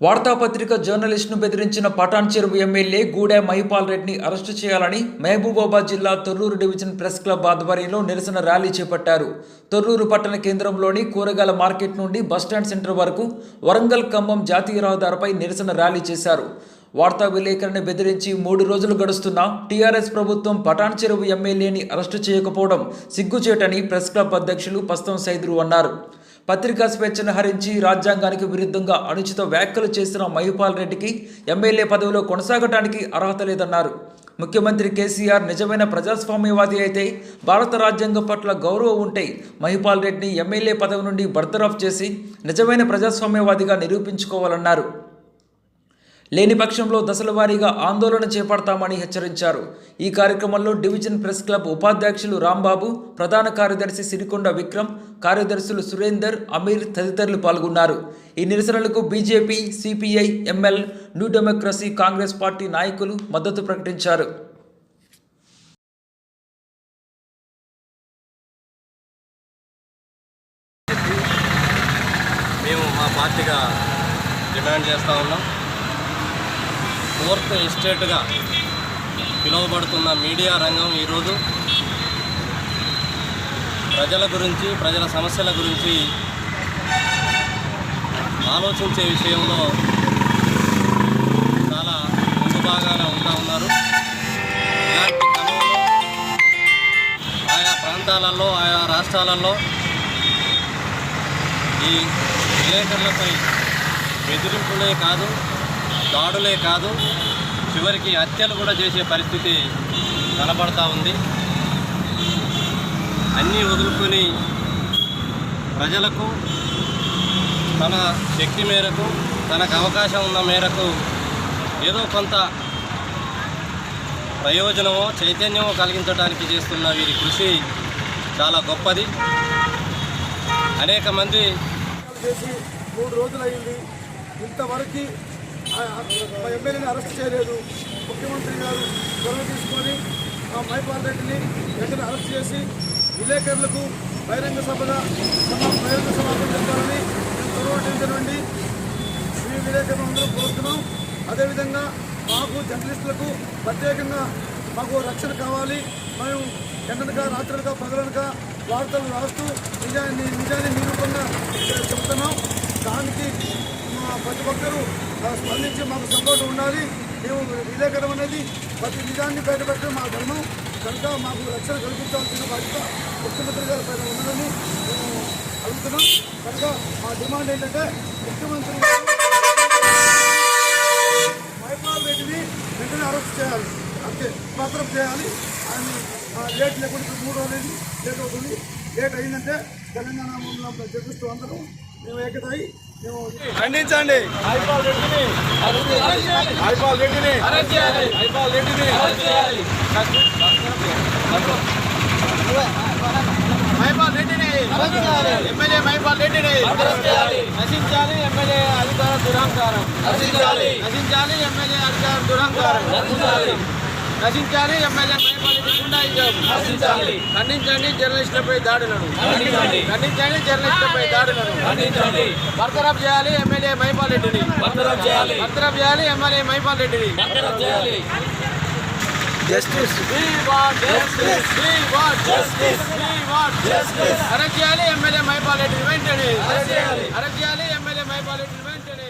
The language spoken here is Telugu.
వార్తాపత్రిక జర్నలిస్టును బెదిరించిన పటాన్ చెరువు ఎమ్మెల్యే గూడె మహిపాల్ రెడ్డిని అరెస్టు చేయాలని మహబూబాబాద్ జిల్లా తొర్రూరు డివిజన్ ప్రెస్ క్లబ్ ఆధ్వర్యంలో నిరసన ర్యాలీ చేపట్టారు. తొర్రూరు పట్టణ కేంద్రంలోని కూరగాయల మార్కెట్ నుండి బస్టాండ్ సెంటర్ వరకు వరంగల్ ఖమ్మం జాతీయ రహదారిపై నిరసన ర్యాలీ చేశారు. వార్తా విలేకరుని బెదిరించి మూడు రోజులు గడుస్తున్న టీఆర్ఎస్ ప్రభుత్వం పటాన్ చెరువు ఎమ్మెల్యేని అరెస్టు చేయకపోవడం సిగ్గుచేటని ప్రెస్ క్లబ్ అధ్యక్షులు పస్తం సైదురు అన్నారు. పత్రికా స్వేచ్ఛను హరించి రాజ్యాంగానికి విరుద్ధంగా అనుచిత వ్యాఖ్యలు చేసిన మహిపాల్ రెడ్డికి ఎమ్మెల్యే పదవిలో కొనసాగటానికి అర్హత లేదన్నారు. ముఖ్యమంత్రి కేసీఆర్ నిజమైన ప్రజాస్వామ్యవాది అయితే భారత రాజ్యాంగం పట్ల గౌరవం ఉంటే మహిపాల్ రెడ్డిని ఎమ్మెల్యే పదవి నుండి బర్తరఫ్ చేసి నిజమైన ప్రజాస్వామ్యవాదిగా నిరూపించుకోవాలన్నారు. లేని పక్షంలో దశల వారీగా ఆందోళన చేపడతామని హెచ్చరించారు. ఈ కార్యక్రమంలో డివిజన్ ప్రెస్ క్లబ్ ఉపాధ్యక్షులు రాంబాబు ప్రధాన కార్యదర్శి సిరికొండ విక్రమ్ కార్యదర్శులు సురేందర్ అమీర్ తదితరులు పాల్గొన్నారు. ఈ నిరసనలకు BJP CPI ML new democracy Congress party నాయకులు మద్దతు ప్రకటించారు. మేము మా పార్టీగా డిమాండ్ చేస్తూ ఉన్నాం. ఫోర్త్ ఎస్టేట్గా పిలువబడుతున్న మీడియా రంగం ఈరోజు ప్రజల గురించి ప్రజల సమస్యల గురించి ఆలోచించే విషయంలో చాలా ముందు బాగాన ఉంటా ఉన్నారు. ఇలాంటి క్రమంలో ఆయా ప్రాంతాలలో ఆయా రాష్ట్రాలలో ఈ విలేకరులపై బెదిరింపులే కాదు దాడులే కాదు చివరికి హత్యలు కూడా చేసే పరిస్థితి కనబడతా ఉంది. అన్నీ వదులుకొని ప్రజలకు తన శక్తి మేరకు తనకు అవకాశం ఉన్న మేరకు ఏదో కొంత ప్రయోజనమో చైతన్యమో కలిగించడానికి చేస్తున్న వీరి కృషి చాలా గొప్పది. అనేక మంది మూడు రోజులు అయింది ఇంతవరకు మా ఎమ్మెల్యేని అరెస్ట్ చేయలేదు. ముఖ్యమంత్రి గారు చొరవ తీసుకొని ఆ మైపాల్ రెడ్డిని వెంటనే అరెస్ట్ చేసి విలేకరులకు బహిరంగ సభగా బహిరంగ సమాపం చెప్పాలని మేము చొరవ నుండి ఈ విలేకరులు అందరూ కోరుతున్నాం. అదేవిధంగా మాకు జర్నలిస్టులకు ప్రత్యేకంగా మాకు రక్షణ కావాలి. మేము ఎండనగా రాత్రులుగా పగలనుగా వార్తలు రాస్తూ నిజాన్ని నిజాన్ని నిరూపంగా చెప్తున్నాం దానికి మా ప్రతి ఒక్కరూ స్పందించి మాకు సపోర్ట్ ఉండాలి. మేము విలేకరం అనేది ప్రతి నిజాన్ని బయటపెట్టడం మా ధర్మం. కనుక మాకు రక్షణ కల్పించాల్సిన బాధ్యత ముఖ్యమంత్రి గారి పైన ఉన్నదని మేము అడుగుతున్నాం. కనుక మా డిమాండ్ ఏంటంటే ముఖ్యమంత్రి గారు మైపాల్ రెడ్డిని వెంటనే అరెస్ట్ చేయాలి. అంతే మాత్రం చేయాలి. ఆయన ఆ, లేట్ లేకుండా మూడు రోజులు లేట్ అవుతుంది లేట్ అయిందంటే తెలంగాణ మండలం జర్నలిస్టు అందరూ మేము ఏకతాయి. ఖండించండి. మైపాల్ రెడ్డిని. మైపాల్ రెడ్డిని. మైపాల్ రెడ్డిని మైపాల్ రెడ్డిని ఎమ్మెల్యే మైపాల్ రెడ్డిని. నశించాలి ఎమ్మెల్యే అధికార దురహంకారం నశించాలి. నశించాలి ఎమ్మెల్యే అధికార దురహంకారం నశించాలి. నశించాలి ఎమ్మెల్యే ఖండించండి జర్నలిస్టులపై దాడులను. ఖండించండి. జర్నలిస్టులపై దాడులను. ఖండించండి. బర్తరఫ్ చేయాలి ఎమ్మెల్యే మైపాల్ రెడ్డిని బర్తరఫ్ చేయాలి ఎమ్మెల్యే మైపాల్ రెడ్డిని జస్టిస్. అరెస్ట్ చేయాలి ఎమ్మెల్యే మైపాల్ రెడ్డిని వెంటనే. అరెస్ట్ చేయాలి. అరెస్ట్ చేయాలి ఎమ్మెల్యే మైపాల్ రెడ్డిని వెంటనే.